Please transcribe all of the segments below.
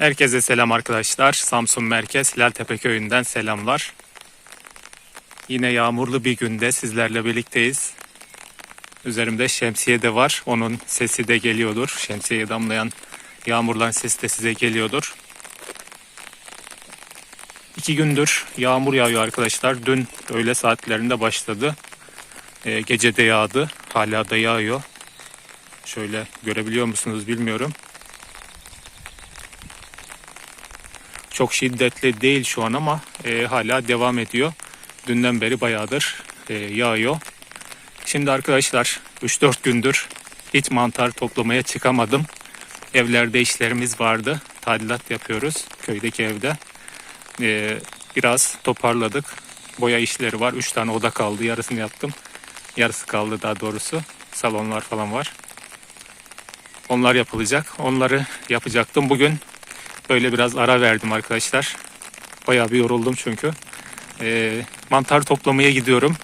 Herkese selam arkadaşlar. Samsun Merkez Hilaltepe köyünden selamlar. Yine yağmurlu bir günde sizlerle birlikteyiz. Üzerimde şemsiye de var. Onun sesi de geliyordur. Şemsiyeye damlayan yağmurların sesi de size geliyordur. İki gündür yağmur yağıyor arkadaşlar. Dün öğle saatlerinde başladı. Ee, gece yağdı. Hala da yağıyor. Şöyle görebiliyor musunuz bilmiyorum. Çok şiddetli değil şu an ama e, hala devam ediyor. Dünden beri bayağıdır e, yağıyor. Şimdi arkadaşlar 3-4 gündür hiç mantar toplamaya çıkamadım. Evlerde işlerimiz vardı. Tadilat yapıyoruz köydeki evde. E, biraz toparladık. Boya işleri var. 3 tane oda kaldı. Yarısını yaptım. Yarısı kaldı daha doğrusu. Salonlar falan var. Onlar yapılacak. Onları yapacaktım. Bugün Böyle biraz ara verdim arkadaşlar. Bayağı bir yoruldum çünkü. Ee, mantar toplamaya gidiyorum.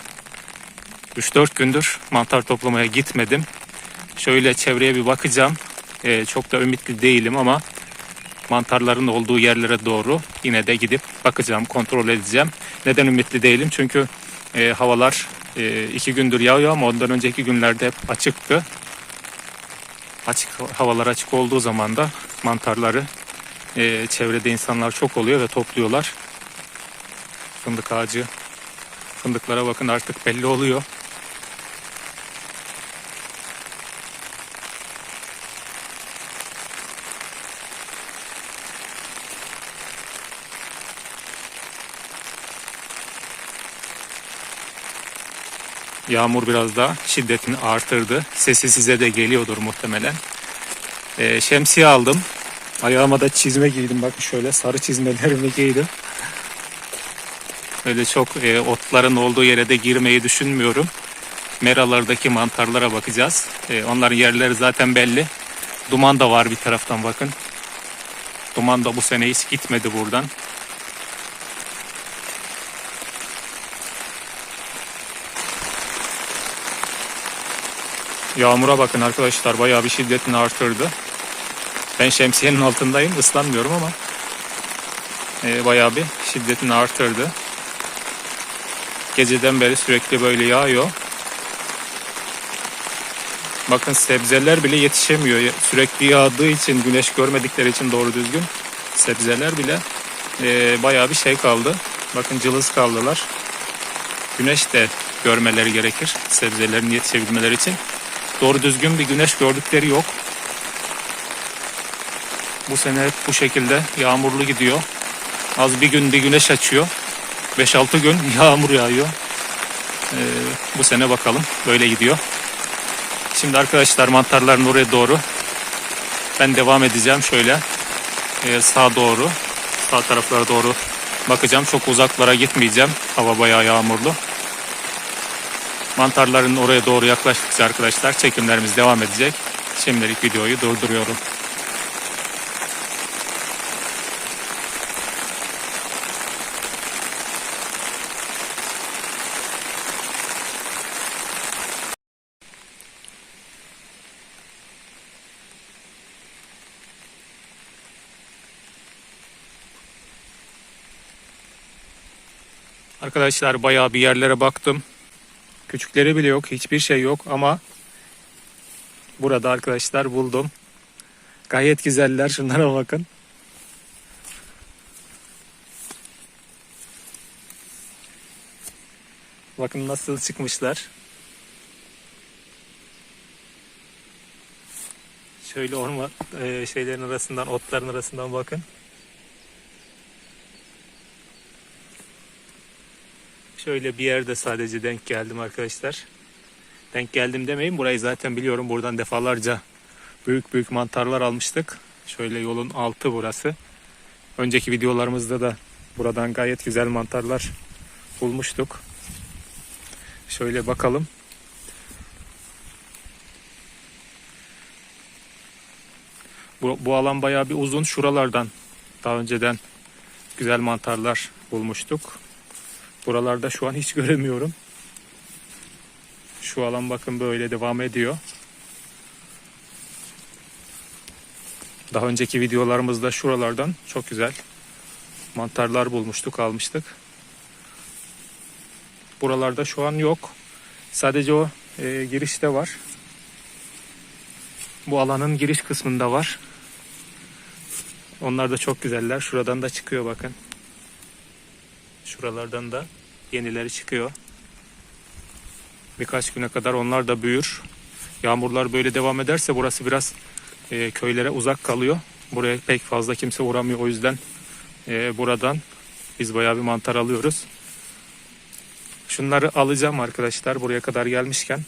3-4 gündür mantar toplamaya gitmedim. Şöyle çevreye bir bakacağım. Ee, çok da ümitli değilim ama mantarların olduğu yerlere doğru yine de gidip bakacağım, kontrol edeceğim. Neden ümitli değilim? Çünkü e, havalar e, iki gündür yağıyor ama ondan önceki günlerde hep açıktı. Açık havalar açık olduğu zaman da mantarları e, çevrede insanlar çok oluyor ve topluyorlar. Fındık ağacı. Fındıklara bakın artık belli oluyor. Yağmur biraz daha şiddetini artırdı. Sesi size de geliyordur muhtemelen. Ee, şemsiye aldım. Ayağıma da çizme giydim. Bakın şöyle sarı çizmelerimi giydim. Öyle çok e, otların olduğu yere de girmeyi düşünmüyorum. Meralardaki mantarlara bakacağız. E, onların yerleri zaten belli. Duman da var bir taraftan bakın. Duman da bu sene hiç gitmedi buradan. Yağmura bakın arkadaşlar bayağı bir şiddetini artırdı. Ben şemsiyenin altındayım ıslanmıyorum ama e, bayağı bir şiddetini artırdı. Geceden beri sürekli böyle yağıyor. Bakın sebzeler bile yetişemiyor. Sürekli yağdığı için, güneş görmedikleri için doğru düzgün sebzeler bile e, bayağı bir şey kaldı. Bakın cılız kaldılar. Güneş de görmeleri gerekir sebzelerin yetişebilmeleri için. Doğru düzgün bir güneş gördükleri yok. Bu sene hep bu şekilde yağmurlu gidiyor. Az bir gün bir güneş açıyor. 5-6 gün yağmur yağıyor. Ee, bu sene bakalım böyle gidiyor. Şimdi arkadaşlar mantarların oraya doğru ben devam edeceğim şöyle e, sağa doğru sağ taraflara doğru bakacağım. Çok uzaklara gitmeyeceğim. Hava bayağı yağmurlu. Mantarların oraya doğru yaklaştıkça arkadaşlar çekimlerimiz devam edecek. Şimdilik videoyu durduruyorum. Arkadaşlar bayağı bir yerlere baktım. Küçükleri bile yok. Hiçbir şey yok ama burada arkadaşlar buldum. Gayet güzeller. Şunlara bakın. Bakın nasıl çıkmışlar. Şöyle orman e, şeylerin arasından, otların arasından bakın. Şöyle bir yerde sadece denk geldim arkadaşlar. Denk geldim demeyin. Burayı zaten biliyorum. Buradan defalarca büyük büyük mantarlar almıştık. Şöyle yolun altı burası. Önceki videolarımızda da buradan gayet güzel mantarlar bulmuştuk. Şöyle bakalım. Bu, bu alan bayağı bir uzun. Şuralardan daha önceden güzel mantarlar bulmuştuk. Buralarda şu an hiç göremiyorum. Şu alan bakın böyle devam ediyor. Daha önceki videolarımızda şuralardan çok güzel mantarlar bulmuştuk, almıştık. Buralarda şu an yok. Sadece o e, girişte var. Bu alanın giriş kısmında var. Onlar da çok güzeller. Şuradan da çıkıyor bakın. Şuralardan da yenileri çıkıyor. Birkaç güne kadar onlar da büyür. Yağmurlar böyle devam ederse burası biraz e, köylere uzak kalıyor. Buraya pek fazla kimse uğramıyor. O yüzden e, buradan biz bayağı bir mantar alıyoruz. Şunları alacağım arkadaşlar buraya kadar gelmişken.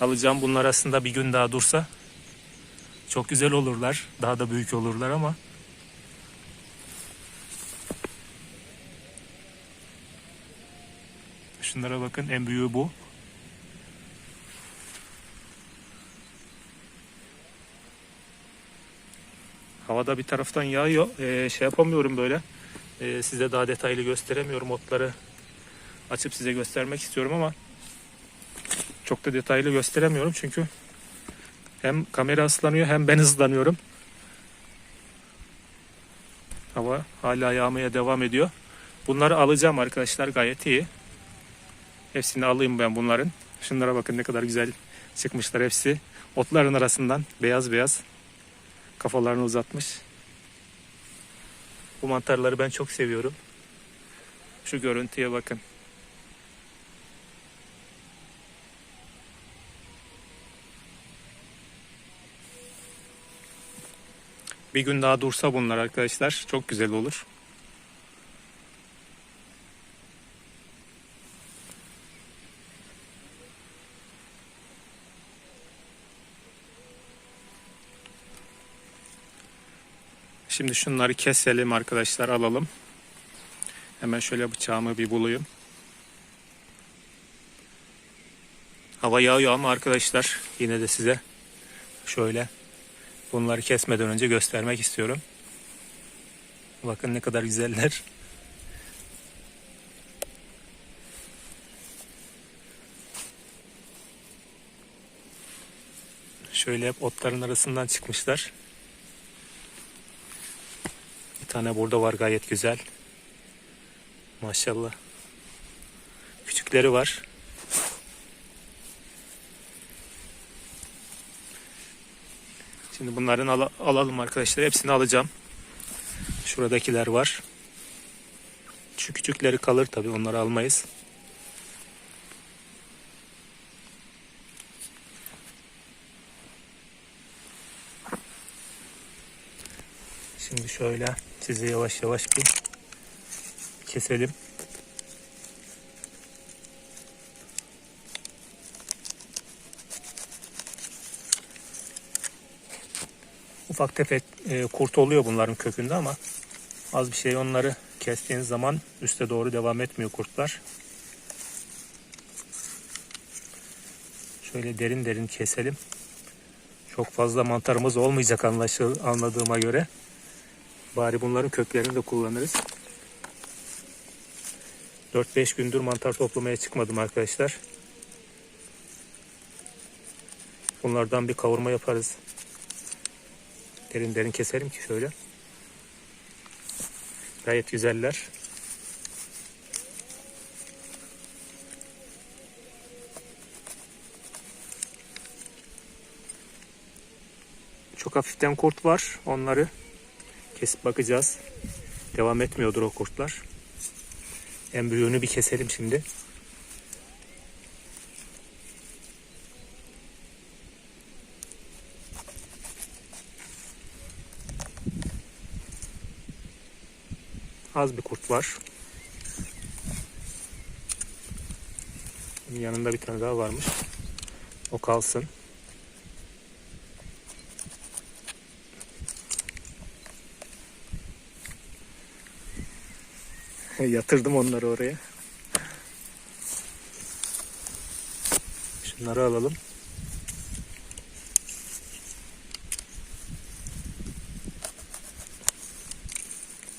Alacağım bunlar aslında bir gün daha dursa çok güzel olurlar. Daha da büyük olurlar ama Şunlara bakın en büyüğü bu. Havada bir taraftan yağıyor. Ee, şey yapamıyorum böyle. Ee, size daha detaylı gösteremiyorum. Otları açıp size göstermek istiyorum ama çok da detaylı gösteremiyorum çünkü hem kamera ıslanıyor hem ben ıslanıyorum. Hava hala yağmaya devam ediyor. Bunları alacağım arkadaşlar gayet iyi. Hepsini alayım ben bunların. Şunlara bakın ne kadar güzel çıkmışlar hepsi. Otların arasından beyaz beyaz kafalarını uzatmış. Bu mantarları ben çok seviyorum. Şu görüntüye bakın. Bir gün daha dursa bunlar arkadaşlar çok güzel olur. Şimdi şunları keselim arkadaşlar alalım. Hemen şöyle bıçağımı bir bulayım. Hava yağıyor ama arkadaşlar yine de size şöyle bunları kesmeden önce göstermek istiyorum. Bakın ne kadar güzeller. Şöyle hep otların arasından çıkmışlar. Tane burada var gayet güzel. Maşallah. Küçükleri var. Şimdi bunların ala- alalım arkadaşlar. Hepsini alacağım. Şuradakiler var. Şu küçükleri kalır tabii onları almayız. Şimdi şöyle sizi yavaş yavaş bir keselim. Ufak tefek e, kurt oluyor bunların kökünde ama az bir şey onları kestiğiniz zaman üste doğru devam etmiyor kurtlar. Şöyle derin derin keselim. Çok fazla mantarımız olmayacak anladığıma göre. Bari bunların köklerini de kullanırız. 4-5 gündür mantar toplamaya çıkmadım arkadaşlar. Bunlardan bir kavurma yaparız. Derin derin keselim ki şöyle. Gayet güzeller. Çok hafiften kurt var. Onları kesip bakacağız. Devam etmiyordur o kurtlar. En büyüğünü bir keselim şimdi. Az bir kurt var. Yanında bir tane daha varmış. O kalsın. Yatırdım onları oraya. Şunları alalım.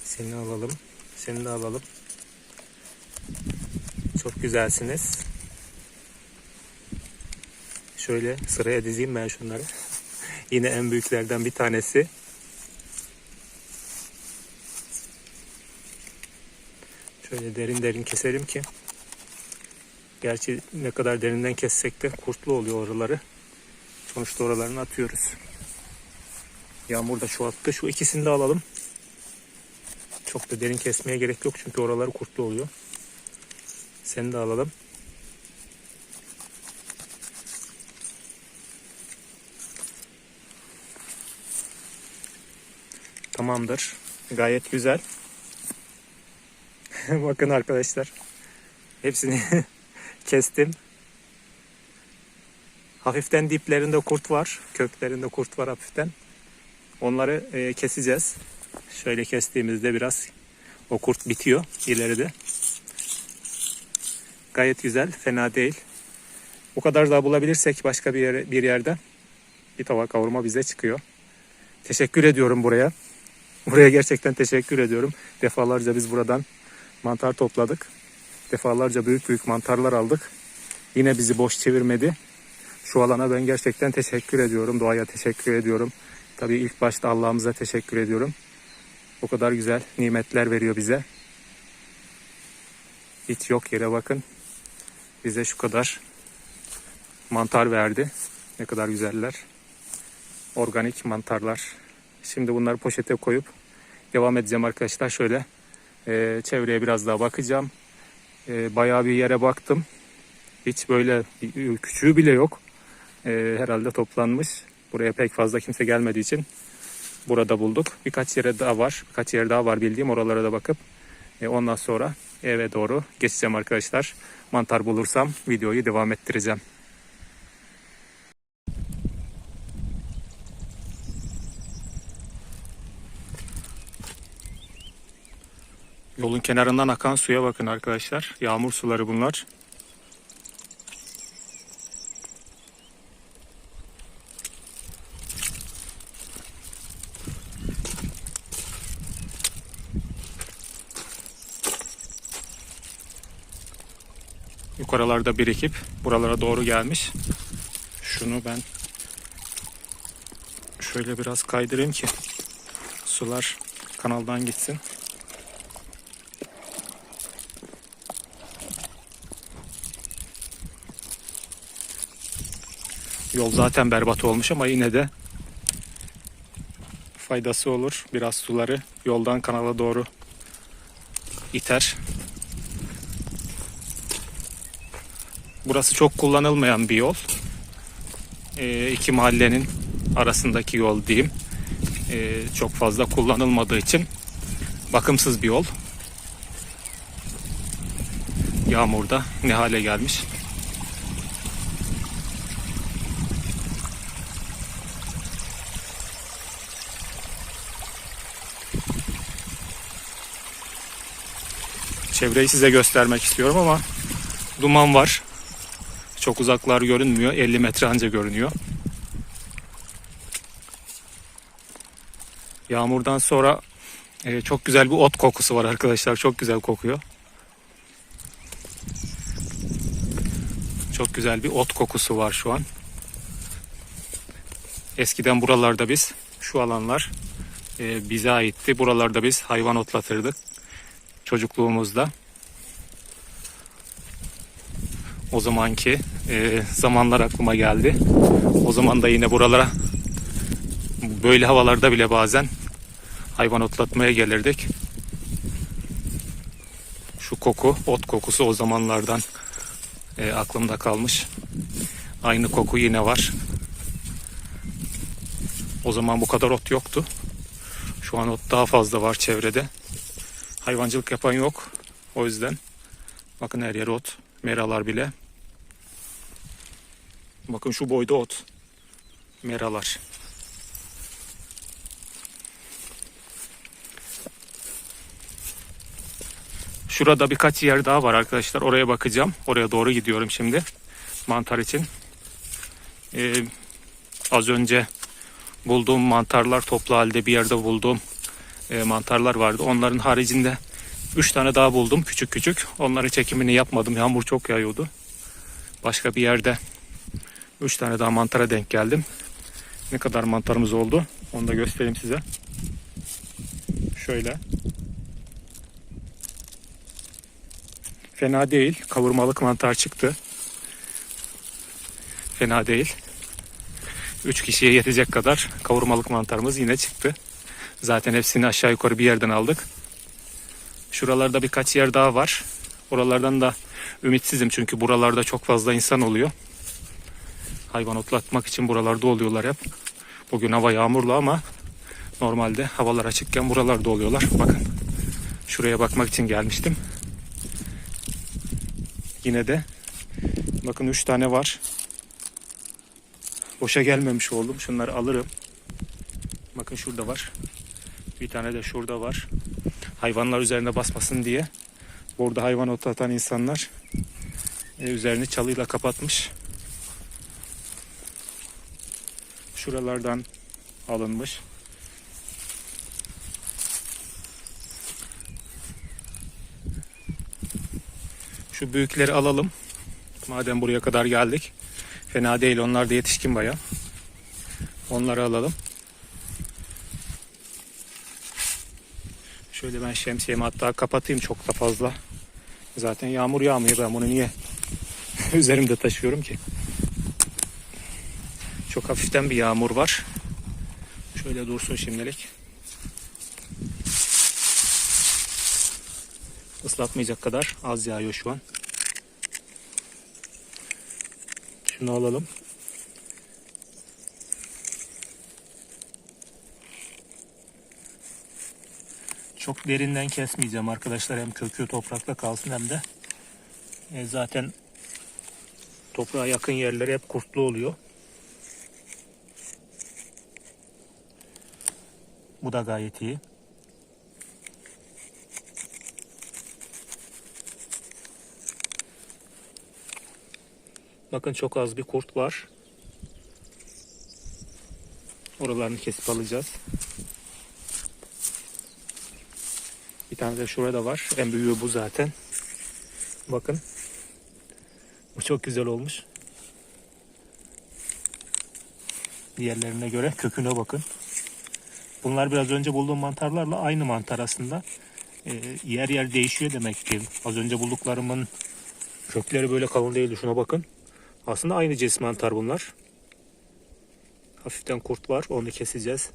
Seni alalım. Seni de alalım. Çok güzelsiniz. Şöyle sıraya dizeyim ben şunları. Yine en büyüklerden bir tanesi. Şöyle derin derin keselim ki. Gerçi ne kadar derinden kessek de kurtlu oluyor oraları. Sonuçta oralarını atıyoruz. Yağmur da şu attı. Şu ikisini de alalım. Çok da derin kesmeye gerek yok çünkü oraları kurtlu oluyor. Seni de alalım. Tamamdır. Gayet güzel. Bakın arkadaşlar. Hepsini kestim. Hafiften diplerinde kurt var. Köklerinde kurt var hafiften. Onları e, keseceğiz. Şöyle kestiğimizde biraz o kurt bitiyor ileride. Gayet güzel, fena değil. O kadar daha bulabilirsek başka bir yere, bir yerde bir tava kavurma bize çıkıyor. Teşekkür ediyorum buraya. Buraya gerçekten teşekkür ediyorum. Defalarca biz buradan mantar topladık. Defalarca büyük büyük mantarlar aldık. Yine bizi boş çevirmedi. Şu alana ben gerçekten teşekkür ediyorum. Doğaya teşekkür ediyorum. Tabii ilk başta Allah'ımıza teşekkür ediyorum. O kadar güzel nimetler veriyor bize. Hiç yok yere bakın. Bize şu kadar mantar verdi. Ne kadar güzeller. Organik mantarlar. Şimdi bunları poşete koyup devam edeceğim arkadaşlar. Şöyle e, çevreye biraz daha bakacağım. E, bayağı bir yere baktım. Hiç böyle küçüğü bile yok. E, herhalde toplanmış. Buraya pek fazla kimse gelmediği için burada bulduk. Birkaç yere daha var. Birkaç yer daha var bildiğim. Oralara da bakıp e, ondan sonra eve doğru geçeceğim arkadaşlar. Mantar bulursam videoyu devam ettireceğim. Yolun kenarından akan suya bakın arkadaşlar. Yağmur suları bunlar. yukarılarda birikip buralara doğru gelmiş. Şunu ben şöyle biraz kaydırayım ki sular kanaldan gitsin. Yol zaten berbat olmuş ama yine de faydası olur. Biraz suları yoldan kanala doğru iter. Burası çok kullanılmayan bir yol. E, iki mahallenin arasındaki yol diyeyim. E, çok fazla kullanılmadığı için bakımsız bir yol. Yağmurda ne hale gelmiş. Çevreyi size göstermek istiyorum ama duman var. Çok uzaklar görünmüyor. 50 metre anca görünüyor. Yağmurdan sonra e, çok güzel bir ot kokusu var arkadaşlar. Çok güzel kokuyor. Çok güzel bir ot kokusu var şu an. Eskiden buralarda biz şu alanlar e, bize aitti. Buralarda biz hayvan otlatırdık çocukluğumuzda. O zamanki e, zamanlar aklıma geldi. O zaman da yine buralara böyle havalarda bile bazen hayvan otlatmaya gelirdik. Şu koku, ot kokusu o zamanlardan e, aklımda kalmış. Aynı koku yine var. O zaman bu kadar ot yoktu. Şu an ot daha fazla var çevrede. Hayvancılık yapan yok. O yüzden bakın her yer ot. Meralar bile. Bakın şu boyda ot. Meralar. Şurada birkaç yer daha var arkadaşlar. Oraya bakacağım. Oraya doğru gidiyorum şimdi. Mantar için. Ee, az önce bulduğum mantarlar toplu halde bir yerde bulduğum e, mantarlar vardı. Onların haricinde 3 tane daha buldum küçük küçük. Onların çekimini yapmadım. Yağmur çok yağıyordu. Başka bir yerde 3 tane daha mantara denk geldim. Ne kadar mantarımız oldu. Onu da göstereyim size. Şöyle. Fena değil. Kavurmalık mantar çıktı. Fena değil. 3 kişiye yetecek kadar kavurmalık mantarımız yine çıktı. Zaten hepsini aşağı yukarı bir yerden aldık. Şuralarda birkaç yer daha var. Oralardan da ümitsizim çünkü buralarda çok fazla insan oluyor. Hayvan otlatmak için buralarda oluyorlar hep. Bugün hava yağmurlu ama normalde havalar açıkken buralarda oluyorlar. Bakın şuraya bakmak için gelmiştim. Yine de bakın 3 tane var. Boşa gelmemiş oldum. Şunları alırım. Bakın şurada var. Bir tane de şurada var. Hayvanlar üzerine basmasın diye. Burada hayvan otlatan insanlar e, üzerini çalıyla kapatmış. Şuralardan alınmış. Şu büyükleri alalım. Madem buraya kadar geldik. Fena değil. Onlar da yetişkin baya. Onları alalım. Şöyle ben şemsiyemi hatta kapatayım çok da fazla. Zaten yağmur yağmıyor. Ben bunu niye üzerimde taşıyorum ki? Çok hafiften bir yağmur var. Şöyle dursun şimdilik. Islatmayacak kadar az yağıyor şu an. Şunu alalım. Çok derinden kesmeyeceğim arkadaşlar. Hem kökü toprakta kalsın hem de e, zaten toprağa yakın yerleri hep kurtlu oluyor. Bu da gayet iyi. Bakın çok az bir kurt var. Oralarını kesip alacağız. Bir tane de şurada var. En büyüğü bu zaten. Bakın. Bu çok güzel olmuş. Diğerlerine göre köküne bakın. Bunlar biraz önce bulduğum mantarlarla aynı mantar aslında. Ee, yer yer değişiyor demek ki. Az önce bulduklarımın kökleri böyle kalın değildi. Şuna bakın. Aslında aynı cins mantar bunlar. Hafiften kurt var. Onu keseceğiz.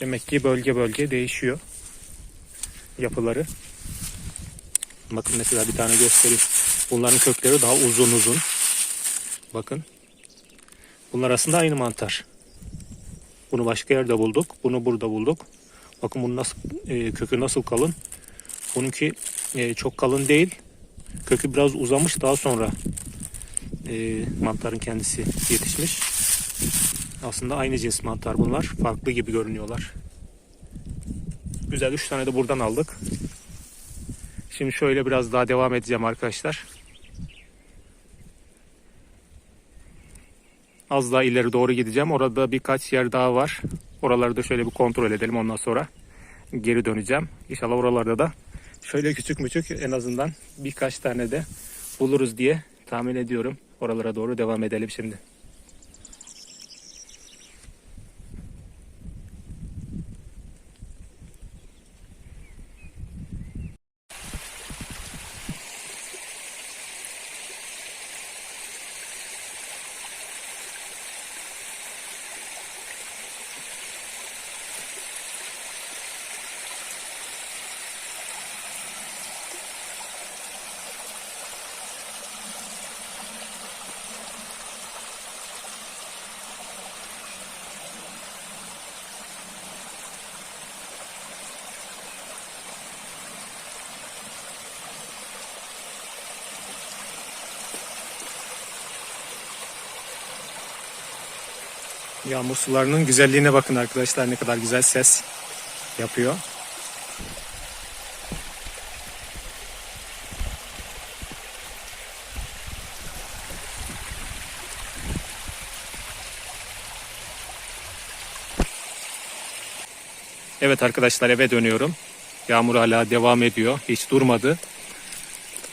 Demek ki bölge bölge değişiyor yapıları. Bakın mesela bir tane göstereyim. Bunların kökleri daha uzun uzun. Bakın. Bunlar aslında aynı mantar. Bunu başka yerde bulduk. Bunu burada bulduk. Bakın bunun nasıl e, kökü nasıl kalın. Bununki e, çok kalın değil. Kökü biraz uzamış. Daha sonra e, mantarın kendisi yetişmiş. Aslında aynı cins mantar bunlar. Farklı gibi görünüyorlar. Güzel 3 tane de buradan aldık. Şimdi şöyle biraz daha devam edeceğim arkadaşlar. Az daha ileri doğru gideceğim. Orada birkaç yer daha var. Oraları da şöyle bir kontrol edelim. Ondan sonra geri döneceğim. İnşallah oralarda da şöyle küçük müçük en azından birkaç tane de buluruz diye tahmin ediyorum. Oralara doğru devam edelim şimdi. Yağmur sularının güzelliğine bakın arkadaşlar ne kadar güzel ses yapıyor. Evet arkadaşlar eve dönüyorum. Yağmur hala devam ediyor. Hiç durmadı.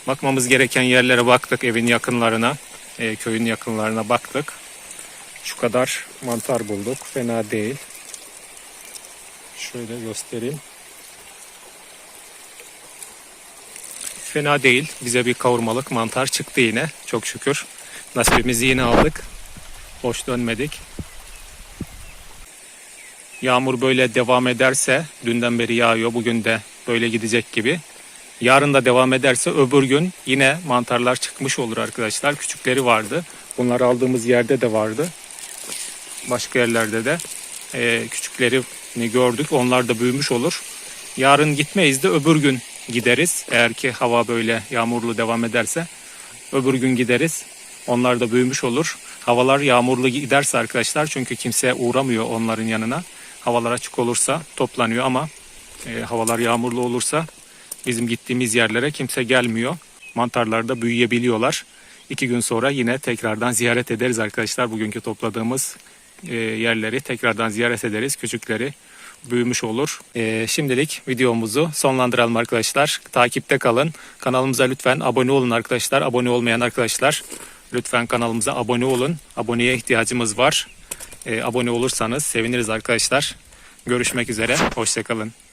Bakmamız gereken yerlere baktık evin yakınlarına. e, köyün yakınlarına baktık. Şu kadar mantar bulduk. Fena değil. Şöyle göstereyim. Fena değil. Bize bir kavurmalık mantar çıktı yine. Çok şükür. Nasibimizi yine aldık. Boş dönmedik. Yağmur böyle devam ederse, dünden beri yağıyor, bugün de böyle gidecek gibi. Yarın da devam ederse öbür gün yine mantarlar çıkmış olur arkadaşlar. Küçükleri vardı. Bunlar aldığımız yerde de vardı. Başka yerlerde de e, küçüklerini gördük. Onlar da büyümüş olur. Yarın gitmeyiz de öbür gün gideriz. Eğer ki hava böyle yağmurlu devam ederse öbür gün gideriz. Onlar da büyümüş olur. Havalar yağmurlu giderse arkadaşlar çünkü kimse uğramıyor onların yanına. Havalar açık olursa toplanıyor ama e, havalar yağmurlu olursa bizim gittiğimiz yerlere kimse gelmiyor. Mantarlar da büyüyebiliyorlar. İki gün sonra yine tekrardan ziyaret ederiz arkadaşlar. Bugünkü topladığımız yerleri tekrardan ziyaret ederiz. Küçükleri büyümüş olur. E, şimdilik videomuzu sonlandıralım arkadaşlar. Takipte kalın. Kanalımıza lütfen abone olun arkadaşlar. Abone olmayan arkadaşlar lütfen kanalımıza abone olun. Aboneye ihtiyacımız var. E, abone olursanız seviniriz arkadaşlar. Görüşmek üzere. Hoşçakalın.